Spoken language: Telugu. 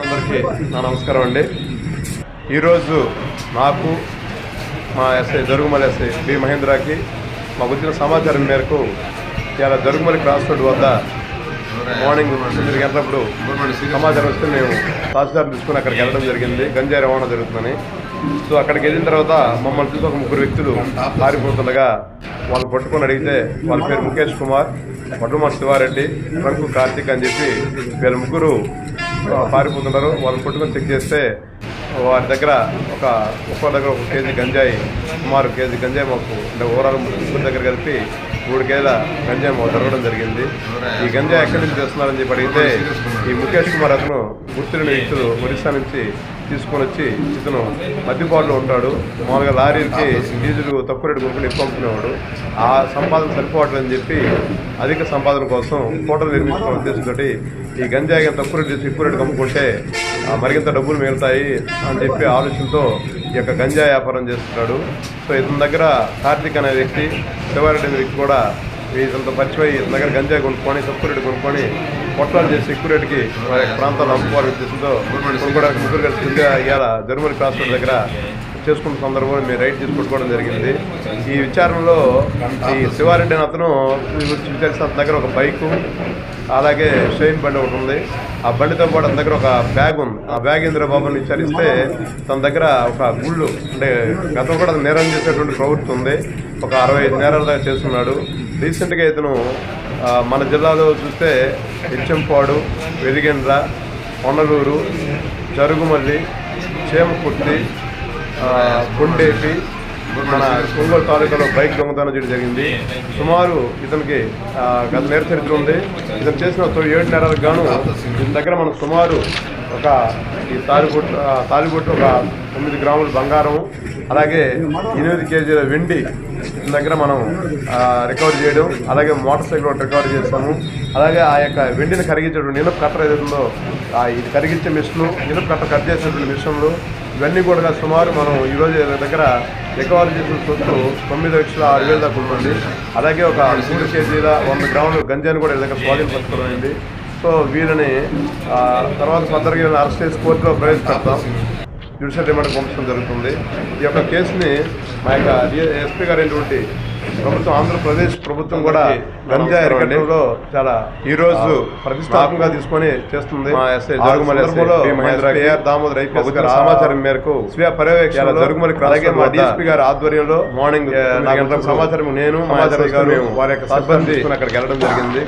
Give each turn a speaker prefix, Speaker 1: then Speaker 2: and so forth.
Speaker 1: అందరికీ నా నమస్కారం అండి. ఈరోజు నాకు మా ఎస్ఐ జరుగుమల ఎస్ఐ బి మహేంద్రకి మాకు వచ్చిన సమాచారం మేరకు ఇలా జరుగుమలి క్రాస్ రోడ్ వద్ద మార్నింగ్ తొమ్మిది గంటలప్పుడు సమాచారం వస్తే మేము తహసీల్దార్ తీసుకుని అక్కడికి వెళ్ళడం జరిగింది. గంజాయి రవాణా జరుగుతుందని. సో అక్కడికి వెళ్ళిన తర్వాత మమ్మల్ని చూసి ఒక ముగ్గురు వ్యక్తులు పారిపోతుండగా వాళ్ళు పట్టుకొని అడిగితే వాళ్ళ పేరు ముఖేష్ కుమార్ వడ్లమార్ శివారెడ్డి రంకు కార్తీక్ అని చెప్పి వీళ్ళ ముగ్గురు పారిపోతున్నారు. వాళ్ళని పట్టుకొని చెక్ చేస్తే వారి దగ్గర ఒక ఒక్కరి దగ్గర ఒక కేజీ గంజాయి సుమారు కేజీ గంజాయి మాకు అంటే ఓవరాల్ ముగ్గురు దగ్గర కలిపి మూడు కేజీల గంజాయి మాకు దొరకడం జరిగింది. ఈ గంజాయి ఎక్కడి నుంచి తెస్తున్నారని చెప్పి అడిగితే ఈ ముఖేష్ కుమార్ అతను గుర్తులేని వ్యక్తులు ఒరిస్సా నుంచి తీసుకొని వచ్చి ఇతను మద్యపాటులో ఉంటాడు. మామూలుగా లారీలకి డీజిల్ తక్కువ రేటు కొనుక్కుని ఎక్కువ అమ్ముకునేవాడు. ఆ సంపాదన సరిపోవట్లేదని చెప్పి అధిక సంపాదన కోసం హోటల్ నిర్మించుకున్న ఉద్దేశంతో ఈ గంజాయి తక్కువ రేటు చేసి ఎక్కువ రేటు అమ్ముకుంటే మరింత డబ్బులు మిగులుతాయి అని చెప్పి ఆలోచనతో ఈ యొక్క గంజా వ్యాపారం చేస్తున్నాడు. సో ఇతని దగ్గర కార్తీక్ అనే వ్యక్తి శివారెడ్డి అనే వ్యక్తి కూడా ఇతనితో పరిచయం ఇతని దగ్గర గంజాయి కొనుక్కొని తక్కువ రేటు కొనుక్కొని పొట్లాలు చేసి సెక్యూరిటీకి రేటుకి ప్రాంతాల్లో అమ్ముకోవాలి ఉద్దేశంతో ముగ్గురు కలిసి ఇవాళ జర్మనీ క్రాస్ రోడ్ దగ్గర చేసుకున్న సందర్భంలో మేము రైట్ తీసుకుంటుకోవడం జరిగింది. ఈ విచారణలో ఈ శివారెడ్డి అని అతను తెలిసిన దగ్గర ఒక బైకు అలాగే షైన్ బండి ఒకటి ఉంది. ఆ బండితో పాటు అతని దగ్గర ఒక బ్యాగ్ ఉంది. ఆ బ్యాగ్ ఇంద్రబాబుని విచారిస్తే తన దగ్గర ఒక గుళ్ళు అంటే గతం కూడా నేరం చేసేటువంటి ప్రవృత్తి ఉంది. ఒక అరవై ఐదు నేరాల దాకా చేస్తున్నాడు. రీసెంట్గా ఇతను మన జిల్లాలో చూస్తే ఇచ్చంపాడు వెలిగెండ్ర కొండలూరు జరుగుమల్లి చేమకుర్తి ఆ, మన ఒంగోలు తాలూకాలో బైక్ దొంగతనం చేయడం జరిగింది. సుమారు ఇతనికి ఆ, గత నేర చరిత్ర ఉంది. ఇతను చేసిన తొ- ఏడు నేరాలకు గాను ఇతని దగ్గర మనం సుమారు ఒక ఈ తాలిబొట్టు ఆ, తాలిబొట్టు ఒక తొమ్మిది గ్రాములు బంగారం అలాగే ఎనిమిది కేజీల వెండి దగ్గర మనం రికవర్ చేయడం అలాగే మోటార్ సైకిల్ ఒకటి రికవర్ చేస్తాము. అలాగే ఆ యొక్క వెండిని కరిగించడం నిలుపు కట్టర్ ఏదైతే ఉందో ఇది కరిగించే మిషన్లు నిలుపు కట్టర్ కట్ చేసేటువంటి మిషన్లు ఇవన్నీ కూడా సుమారు మనం ఈరోజు దగ్గర రికవరీ చేసిన సొత్తు తొమ్మిది లక్షల ఆరు వేల దాకా ఉంటుంది అలాగే ఒక మూడు కేజీల వంద గ్రాములు గంజాన్ని కూడా వీళ్ళ దగ్గర స్వాధీనపరచుకోవడం అయింది సో వీళ్ళని తర్వాత భద్రగా అరెస్ట్ చేసి కోర్టులో ప్రవేశపెడతాం. జ్యుడిషియల్ రిమాండ్ పంపించడం జరుగుతుంది. ఈ యొక్క కేసుని మా యొక్క ఎస్పీ గారు అయినటువంటి ప్రభుత్వం ఆంధ్రప్రదేశ్ ప్రభుత్వం కూడా అరికట్టడంలో చాలా ఈ రోజు ప్రతిష్టాత్మకంగా తీసుకొని చేస్తుంది. దామోదర్ ఐపీఎస్ గారి సమాచారం మేరకు స్వీయ పర్యవేక్షణ అలాగే మా డిఎస్పీ గారి ఆధ్వర్యంలో మార్నింగ్ సమాచారం నేను వారి యొక్క సిబ్బంది అక్కడికి వెళ్ళడం జరిగింది.